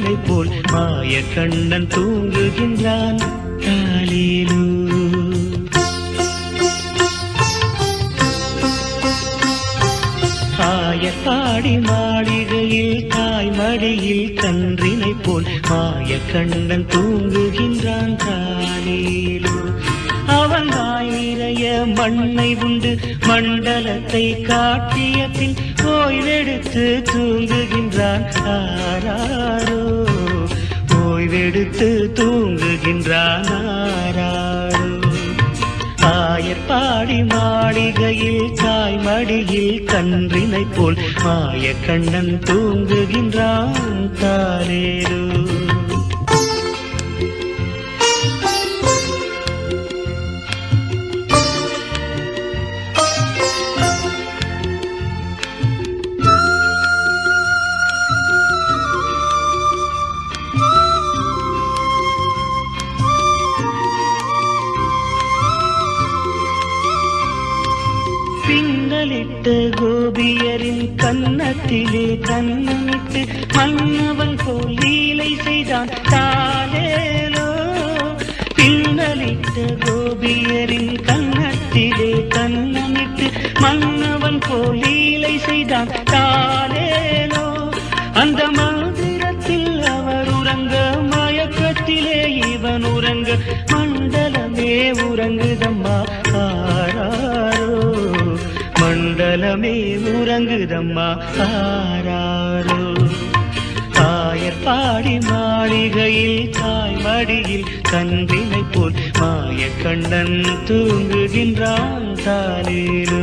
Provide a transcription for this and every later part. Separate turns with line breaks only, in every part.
பிள்ளை போல் மாய கண்ணன் தூங்குகின்றான் காலிலூ. ஆய காடி மாளிகையில் தாய் மடியில் கன்றினை போல் மாய கண்ணன் தூங்குகின்றான் தானேலோ அவன் மண்ணை உண்டு மண்டலத்தை காட்டிய பின் ஓய்வெடுத்து தூங்குகின்றான் ஆராரோ. ஓய்வெடுத்து தூங்குகின்றான் ஆராரோ. ஆயர்பாடி மாளிகையில் தாய் மடியில் கன்றினை போல் மாய கண்ணன் தூங்குகின்றான் தாரேரோ. பின்னலிட்ட கோபியரின் கன்னத்திலே கண்ணமிட்டு மன்னவன் போல் லீலை செய்தான் தாலேலோ பின்னலிட்ட கோபியரின் கன்னத்திலே கண்ணமிட்டு மன்னவன் போல் லீலை செய்தான் தாலேலோ அந்த மாதிரத்தில் அவர் உறங்க மயக்கத்திலே இவன் உறங்க மண்டலமே உறங்குதம்மா. உலகமே உறங்குதம்மா. ஆராரோ. தாயர் பாடி மாளிகையில் தாய் மடியில் கன்றினை போல் மாய கண்ணன் தூங்குகின்றான் தாலேலோ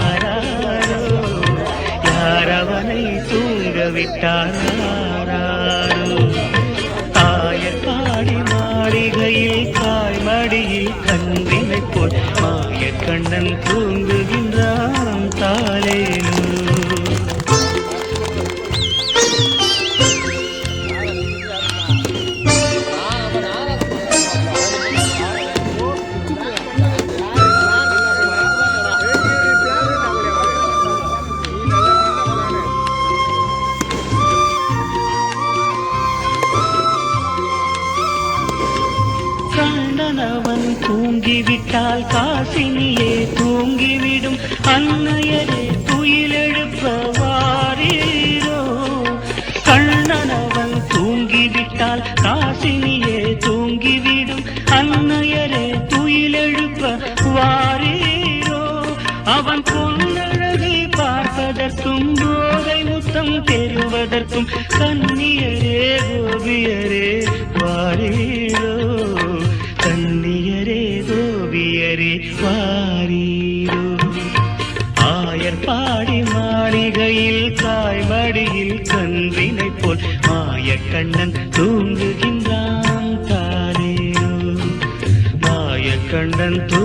விட்டார் தாயர் பாடி மாளிகையில் தாய் மடியில் கன்றினை போல் மாய கண்ணன் தூங்குகின்றான் தாளேன. அன்னையரே துயிலெழுப்ப வாரீரோ? கண்ணனவன் தூங்கிவிட்டால் காசினியே தூங்கிவிடும். அன்னையரே துயிலெழுப்ப வாரீரோ? அவன் பொன்னழகை பார்ப்பதற்கும் போதை முத்தம் பெறுவதற்கும் மடியில் கன்றினை போல் மாய கண்ணன் தூங்குகின்றான் தாரேரோ மாய கண்ணன் தூ